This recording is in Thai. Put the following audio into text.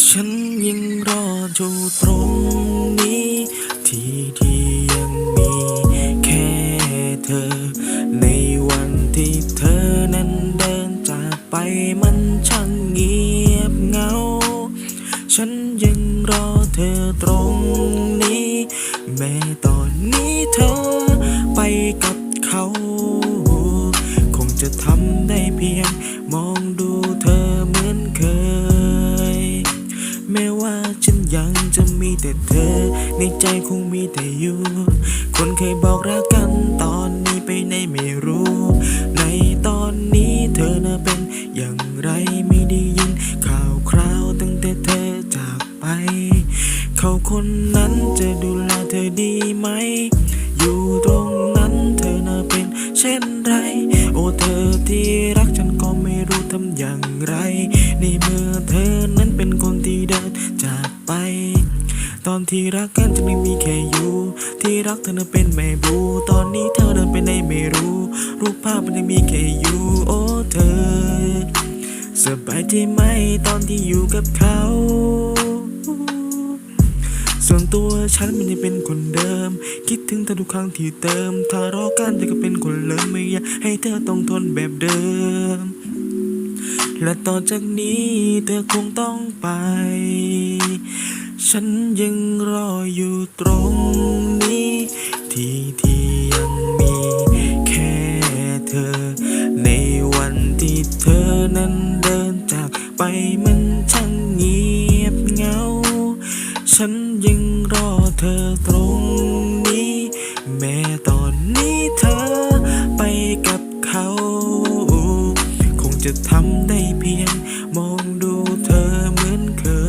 ฉันยังรอยู่ตรงนี้ ที่ที่ยังมีแค่เธอ ในวันที่เธอนั้นเดินจากไปมันช่างเงียบเหงา ฉันยังรอเธอตรงนี้ แม้ตอนนี้เธอไปกับเขา คงจะทำได้เพียง มองดูเธอเหมือนเคย แม้ว่าฉันยังจะมีแต่เธอ ในใจคงมีแต่อยู่ คนเคยบอกรักกันตอนนี้ไปไหนไม่รู้ ในตอนนี้เธอน่ะเป็นอย่างไรไม่ได้ยิน ข่าวคราวตั้งแต่เธอจากไป เขาคนนั้นจะดูแลเธอดีไหม อยู่ตรงนั้นเธอน่ะเป็นเช่นไร โอ้เธอที่รักฉันก็ไม่รู้ทำอย่างไร ในเมื่อเธอ อนที่รักกันจะไม่มีแค่อยู่ ที่รักเธอนั้นเป็นแม่บู ตอนนี้เธอเดินไปไหนไม่รู้ รูปภาพมันยังมีแค่อยู่ โอ้เธอ สบายใจไหมตอนที่อยู่กับเขา ส่วนตัวฉันมันยังเป็นคนเดิม คิดถึงเธอทุกครั้งที่เติมทะเลาะกันแต่ก็เป็นคนเลิมไม่อยากให้เธอต้องทนแบบเดิม และต่อจากนี้เธอคงต้องไป ฉันยังรออยู่ตรงนี้ ที่ที่ยังมีแค่เธอ ในวันที่เธอนั้นเดินจากไปมันช่างเงียบเหงา ฉันยังรอเธอตรงนี้ แม้ตอนนี้เธอไปกับเขา คงจะทำได้เพียงมองดูเธอเหมือนเคย